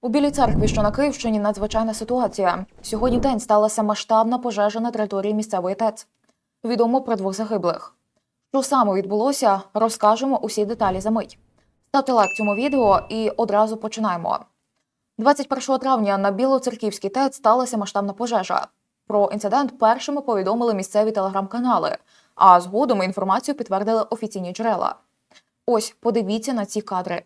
У Білій церкві, що на Київщині, надзвичайна ситуація. Сьогодні день сталася масштабна пожежа на території місцевої ТЕЦ. Відомо про двох загиблих. Що саме відбулося, розкажемо усі деталі за мить. Ставте лайк цьому відео і одразу починаємо. 21 травня на Білоцерківській ТЕЦ сталася масштабна пожежа. Про інцидент першими повідомили місцеві телеграм-канали, а згодом інформацію підтвердили офіційні джерела. Ось подивіться на ці кадри.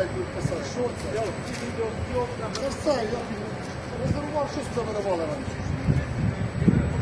Що це? Все, я резервував, що це виривали раніше.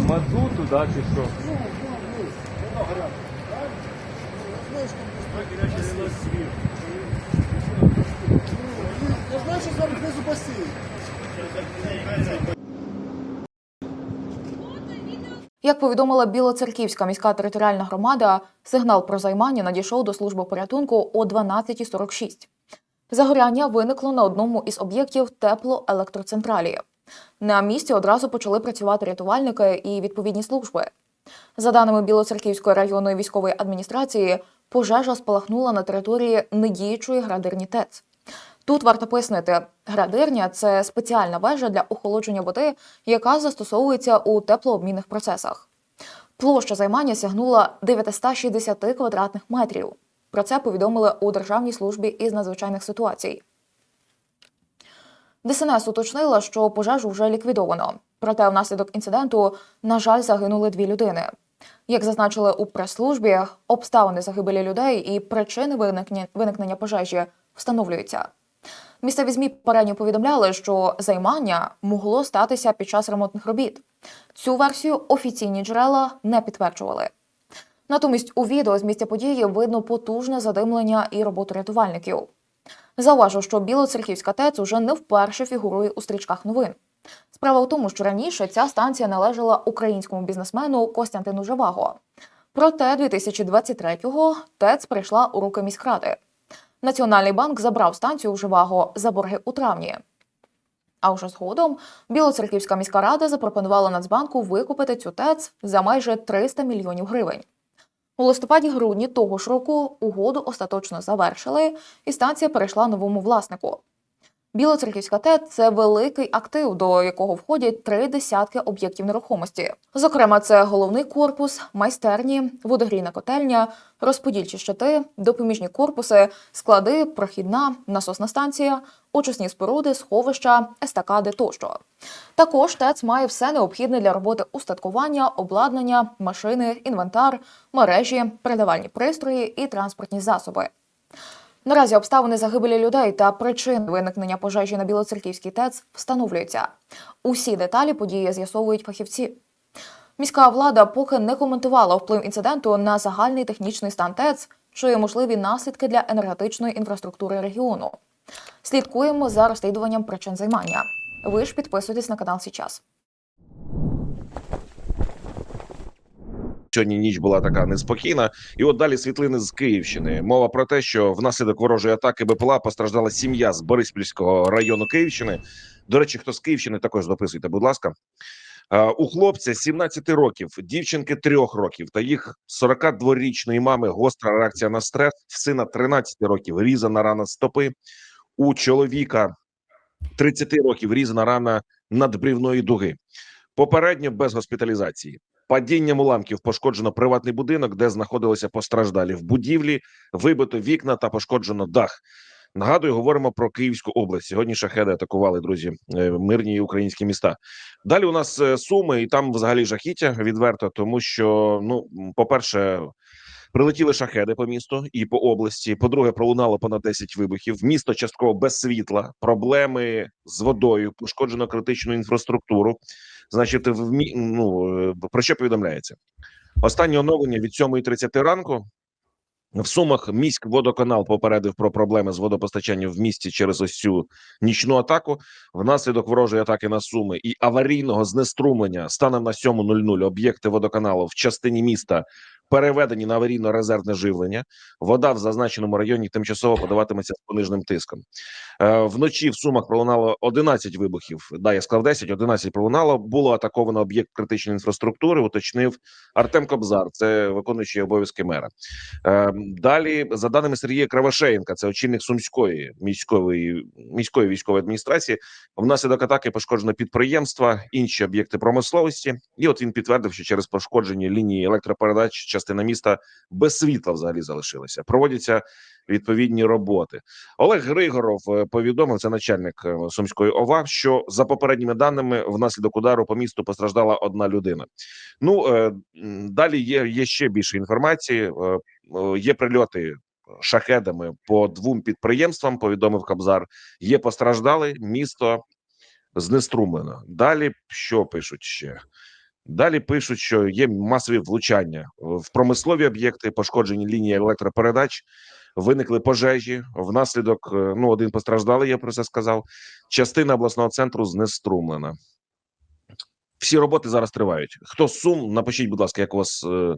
Мазуту, да, чи що? Ну, ну, ну, воно гаряче. Знаєш, там. Я знаю, що зараз внизу басейн. Як повідомила Білоцерківська міська територіальна громада, сигнал про займання надійшов до служби порятунку о 12.46. Загоряння виникло на одному із об'єктів теплоелектроцентралі. На місці одразу почали працювати рятувальники і відповідні служби. За даними Білоцерківської районної військової адміністрації, пожежа спалахнула на території недіючої градирні ТЕЦ. Тут варто пояснити, градирня це спеціальна вежа для охолодження води, яка застосовується у теплообмінних процесах. Площа займання сягнула 960 квадратних метрів. Про це повідомили у Державній службі із надзвичайних ситуацій. ДСНС уточнила, що пожежу вже ліквідовано. Проте внаслідок інциденту, на жаль, загинули дві людини. Як зазначили у прес-службі, обставини загибелі людей і причини виникнення, пожежі встановлюються. Місцеві ЗМІ попередньо повідомляли, що займання могло статися під час ремонтних робіт. Цю версію офіційні джерела не підтверджували. Натомість у відео з місця події видно потужне задимлення і роботу рятувальників. Зауважу, що Білоцерківська ТЕЦ уже не вперше фігурує у стрічках новин. Справа в тому, що раніше ця станція належала українському бізнесмену Костянтину Живаго. Проте 2023-го ТЕЦ прийшла у руки міськради. Національний банк забрав станцію у Живаго за борги у травні. А вже згодом Білоцерківська міська рада запропонувала Нацбанку викупити цю ТЕЦ за майже 300 мільйонів гривень. У листопаді-грудні того ж року угоду остаточно завершили, і станція перейшла новому власнику. Білоцерківська ТЕЦ – це великий актив, до якого входять три десятки об'єктів нерухомості. Зокрема, це головний корпус, майстерні, водогрійна котельня, розподільчі щити, допоміжні корпуси, склади, прохідна, насосна станція, очисні споруди, сховища, естакади тощо. Також ТЕЦ має все необхідне для роботи устаткування, обладнання, машини, інвентар, мережі, передавальні пристрої і транспортні засоби. Наразі обставини загибелі людей та причин виникнення пожежі на Білоцерківській ТЕЦ встановлюються. Усі деталі події з'ясовують фахівці. Міська влада поки не коментувала вплив інциденту на загальний технічний стан ТЕЦ чи можливі наслідки для енергетичної інфраструктури регіону. Слідкуємо за розслідуванням причин займання. Ви ж підписуйтесь на канал Січас. Сьогодні ніч була така неспокійна, і от далі світлини з Київщини. Мова про те, що внаслідок ворожої атаки БПЛА постраждала сім'я з Бориспільського району Київщини. До речі, хто з Київщини також дописуйте, будь ласка. Е, У хлопця 17 років, дівчинки 3 років та їх 42-річної мами гостра реакція на стрес. В сина 13 років різана рана стопи. У чоловіка 30 років різана рана надбрівної дуги. Попередньо без госпіталізації. Падінням уламків пошкоджено приватний будинок, де знаходилися постраждалі в будівлі, вибито вікна та пошкоджено дах. Нагадую, говоримо про Київську область. Сьогодні шахеди атакували друзі е, мирні українські міста. Далі у нас е, суми, і там взагалі жахіття відверто, тому що ну, по перше. Прилетіли шахеди по місту і по області. По-друге, пролунало понад 10 вибухів. Місто частково без світла, проблеми з водою, пошкоджено критичну інфраструктуру. Значить, в мі... ну, е, про що повідомляється? Останнє оновлення від 7.30 ранку. В Сумах міськводоканал попередив про проблеми з водопостачанням в місті через ось цю нічну атаку. Внаслідок ворожої атаки на Суми і аварійного знеструмлення станом на 7.00 об'єкти водоканалу в частині міста переведені на аварійно-резервне живлення. Вода в зазначеному районі тимчасово подаватиметься з пониженим тиском. Е, Вночі в Сумах пролунало 11 вибухів. Да, я сказав 10, 11 пролунало. Було атаковано об'єкт критичної інфраструктури. Уточнив Артем Кобзар, це виконуючий обов'язки мера. Е, Далі, за даними Сергія Кравошеєнка, це очільник Сумської міської міської військової адміністрації. Внаслідок атаки пошкоджено підприємства, інші об'єкти промисловості. І от він підтвердив, що через пошкоджені лінії електропередач частина міста без світла взагалі залишилася. Проводяться відповідні роботи. Олег Григоров е, повідомив це начальник е, сумської ОВА, що за попередніми даними внаслідок удару по місту постраждала одна людина. Ну е, далі є, є ще більше інформації. Є прильоти шахедами по двом підприємствам. Повідомив Кабзар. Є постраждали місто знеструмлено. Далі що пишуть ще? Далі пишуть, що є масові влучання в промислові об'єкти, пошкоджені лінії електропередач, виникли пожежі. Внаслідок е, ну один постраждалий, я про це сказав. Частина обласного центру знеструмлена. Всі роботи зараз тривають. Хто сум? Напишіть, будь ласка, як у вас. е,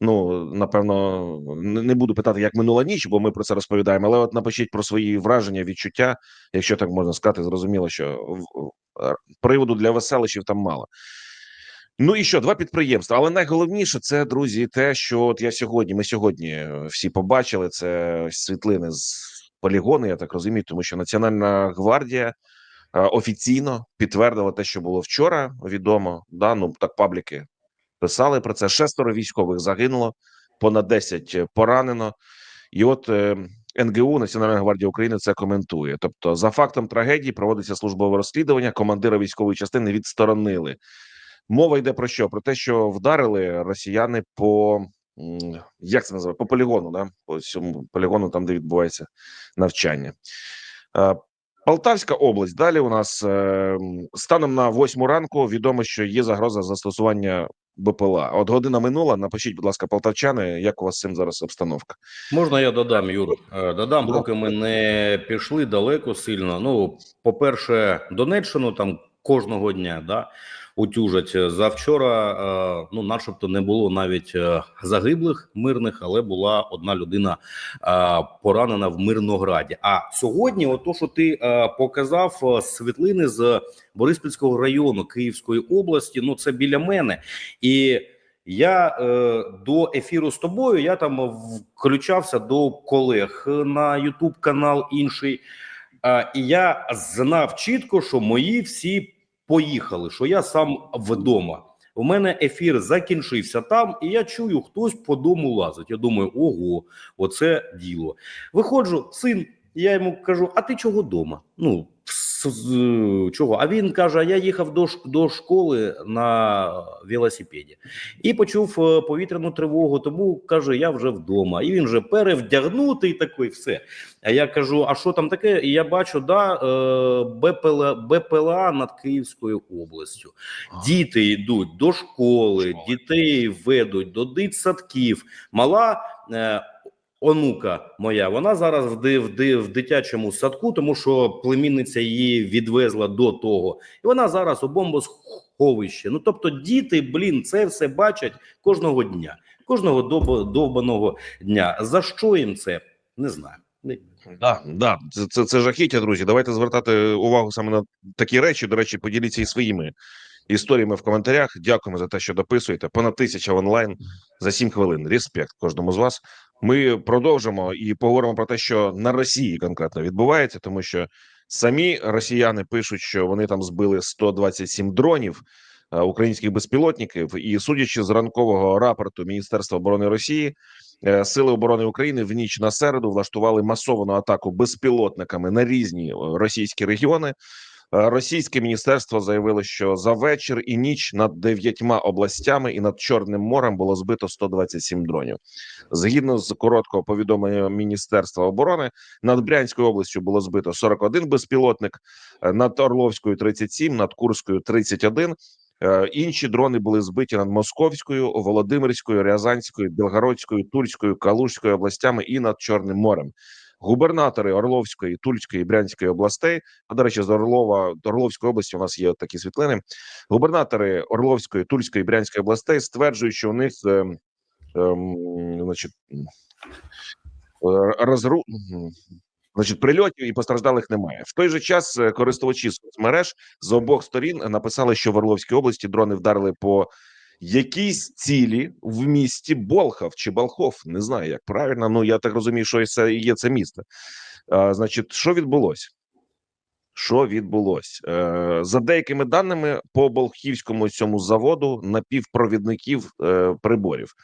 Ну, напевно, не буду питати, як минула ніч, бо ми про це розповідаємо. Але от напишіть про свої враження, відчуття, якщо так можна сказати, зрозуміло, що е, приводу для веселищів там мало. Ну і що, два підприємства. Але найголовніше це, друзі, те, що от я сьогодні, ми сьогодні е, всі побачили це світлини з полігону, я так розумію, тому що Національна гвардія е, офіційно підтвердила те, що було вчора відомо. Да, ну так пабліки писали про це. Шестеро військових загинуло, понад 10 поранено. І от е, НГУ Національна гвардія України це коментує. Тобто, за фактом трагедії проводиться службове розслідування. Командира військової частини відсторонили. Мова йде про що? Про те, що вдарили росіяни по як це називає? По полігону, да? по цьому полігону, там де відбувається навчання. Е, Полтавська область. Далі у нас е, станом на восьму ранку відомо, що є загроза застосування БПЛА. От година минула. Напишіть, будь ласка, полтавчани, як у вас з цим зараз обстановка? Можна я додам, Юр? Е, Додам, поки ми не пішли далеко сильно. Ну, по-перше, Донеччину там кожного дня да, утюжать. Завчора, е, ну, начебто, не було навіть е, загиблих мирних, але була одна людина е, поранена в Мирнограді. А сьогодні, ото, що ти е, показав е, світлини з Бориспільського району Київської області, ну це біля мене. І я е, до ефіру з тобою я там включався до колег на Ютуб канал інший. Е, і я знав чітко, що мої всі поїхали, що я сам вдома. У мене ефір закінчився там, і я чую, хтось по дому лазить. Я думаю, ого, оце діло. Виходжу, син, я йому кажу: а ти чого вдома? Ну, чого? А він каже: я їхав до, до школи на велосипеді і почув е, повітряну тривогу. Тому каже, я вже вдома. І він вже перевдягнутий такий, все. А я кажу: а що там таке? І я бачу, да, е, БПЛА, БПЛА над Київською областю. Діти йдуть до школи, дітей ведуть до дитсадків. Мала е, онука моя, вона зараз в, в, в дитячому садку, тому що племінниця її відвезла до того, і вона зараз у бомбосховищі. Ну тобто, діти, блін, це все бачать кожного дня, кожного доб- довбаного дня. За що їм це? Не знаю. Да, да, це, це, це жахіття, друзі. Давайте звертати увагу саме на такі речі. До речі, поділіться і своїми історіями в коментарях. Дякуємо за те, що дописуєте. Понад тисяча онлайн за 7 хвилин. Респект кожному з вас. Ми продовжимо і поговоримо про те, що на Росії конкретно відбувається, тому що самі росіяни пишуть, що вони там збили 127 дронів. е, Українських безпілотників, і судячи з ранкового рапорту Міністерства оборони Росії, Е, Сили оборони України в ніч на середу влаштували масовану атаку безпілотниками на різні е, російські регіони. Е, Російське міністерство заявило, що за вечір і ніч над дев'ятьма областями і над Чорним морем було збито 127 дронів. Згідно з короткого повідомлення Міністерства оборони, над Брянською областю було збито 41 безпілотник, е, над Орловською 37, над Курською 31. Е, Інші дрони були збиті над Московською, Володимирською, Рязанською, Білгородською, Тульською, Калужською областями і над Чорним морем. Губернатори Орловської, Тульської Брянської областей. А до речі, з Орлова до Орловської області у нас є такі світлини. Губернатори Орловської, Тульської Брянської областей стверджують, що у них е, ем, значить, розру... Значить, прильотів і постраждалих немає. В той же час е, користувачі соцмереж з обох сторін написали, що в Орловській області дрони вдарили по якійсь цілі в місті Болхов чи Болхов. Не знаю, як правильно. Ну я так розумію, що це є це місто. А, значить, що відбулося? Що відбулось е, за деякими даними по Болхівському цьому заводу напівпровідників е, приборів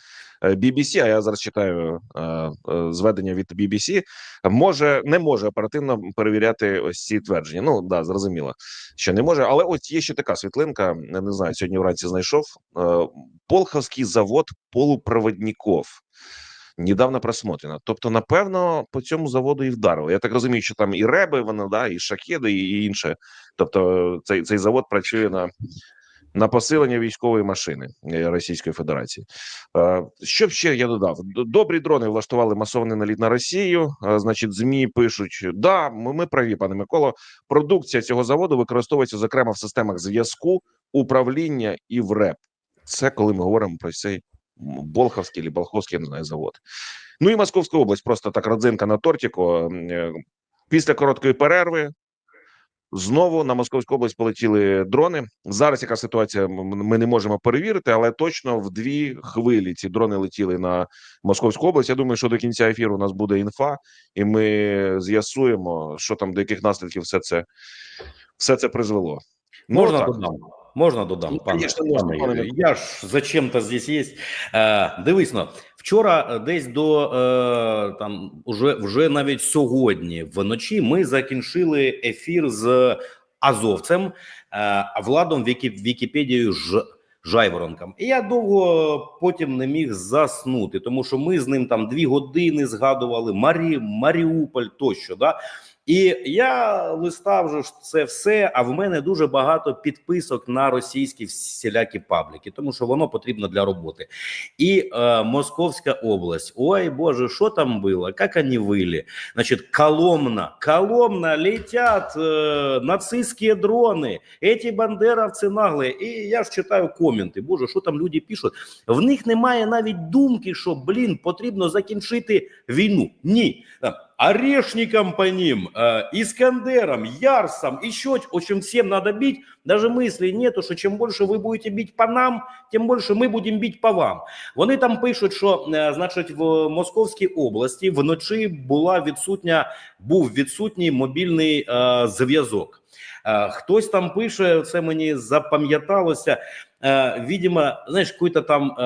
Е, BBC, а я зараз читаю е, е, зведення від BBC, може не може оперативно перевіряти ось ці твердження. Ну да, зрозуміло, що не може. Але ось є ще така світлинка. Не знаю, сьогодні вранці знайшов е, Болховський завод полупроводників. Недавно просмотрено. Тобто, напевно, по цьому заводу і вдарили. Я так розумію, що там і реби, вони, да, і шахеди, і інше. Тобто, цей, цей завод працює на, на посилення військової машини е, Російської Федерації. Е, Що ще я додав? Добрі дрони влаштували масований наліт на Росію. Е, Значить, змі пишуть: да, ми, ми праві, пане Миколо. Продукція цього заводу використовується зокрема в системах зв'язку, управління і в РЕП. Це коли ми говоримо про цей м, Болховський чи Болховський, я не знаю, завод. Ну і Московська область, просто так родзинка на тортику. Е, Після короткої перерви знову на Московську область полетіли дрони. Зараз яка ситуація? Ми не можемо перевірити, але точно в дві хвилі ці дрони летіли на Московську область. Я думаю, що до кінця ефіру у нас буде інфа, і ми з'ясуємо, що там до яких наслідків все це все це призвело. Ну, Можна так. Можна додам, Ну, пане, конечно, можна, пане Я ж зачем-то здесь є. Е, дивись, ну, вчора е, десь до е, там уже, вже навіть сьогодні вночі ми закінчили ефір з азовцем е, Владом Вікі, Вікіпедією Ж, Жайворонком. І я довго потім не міг заснути, тому що ми з ним там дві години згадували Марі, Маріуполь тощо. Да? І я листав же це все. А в мене дуже багато підписок на російські всілякі пабліки, тому що воно потрібно для роботи. І е, Московська область. Ой Боже, що там було? Як вони вили? Значить, Коломна, Коломна летять е, нацистські дрони. Эти бандеровці наглі. І я ж читаю коменти. Боже, що там люди пишуть? В них немає навіть думки, що блін потрібно закінчити війну. Ні. Там, Орешникам по ним, э, Искандерам, Ярсам, еще очень всем надо бить. Даже мысли нету, що чим більше ви будете бити по нам, тим більше ми будемо бити по вам. Вони там пишуть, що е, значить в Московській області вночі була відсутня, був відсутній мобільний е, зв'язок. Е, хтось там пише, це мені запам'яталося. Е, видимо, знаєш, какой-то там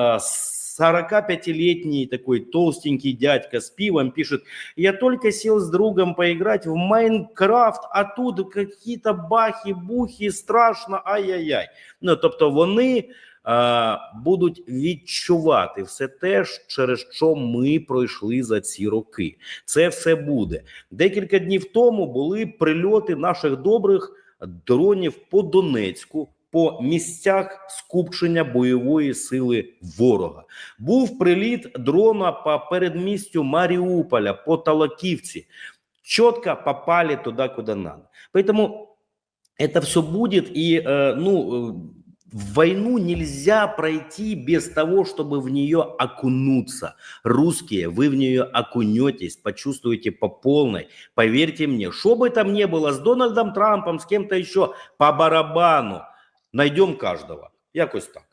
45-летний такой толстенький дядька с пивом пишет, я только сел с другом поиграть в Майнкрафт, а тут какие-то бахи-бухи, страшно, ай-яй-яй. Ну, тобто вони е, будуть відчувати все те, через що ми пройшли за ці роки. Це все буде. Декілька днів тому були прильоти наших добрих дронів по Донецьку. По місцях скупчення бойової сили ворога був приліт дрона по передмістю Маріуполя по Талаківці. Чітко попали туди, куди надо. Поэтому это все будет, и э, ну, э, войну нельзя пройти без того, чтобы в нее окунуться. Русские, вы в нее окунетесь, почувствуете по полной. Поверьте мне, что бы там ни было с Дональдом Трампом, с кем-то еще, по барабану, найдем каждого. Якось так.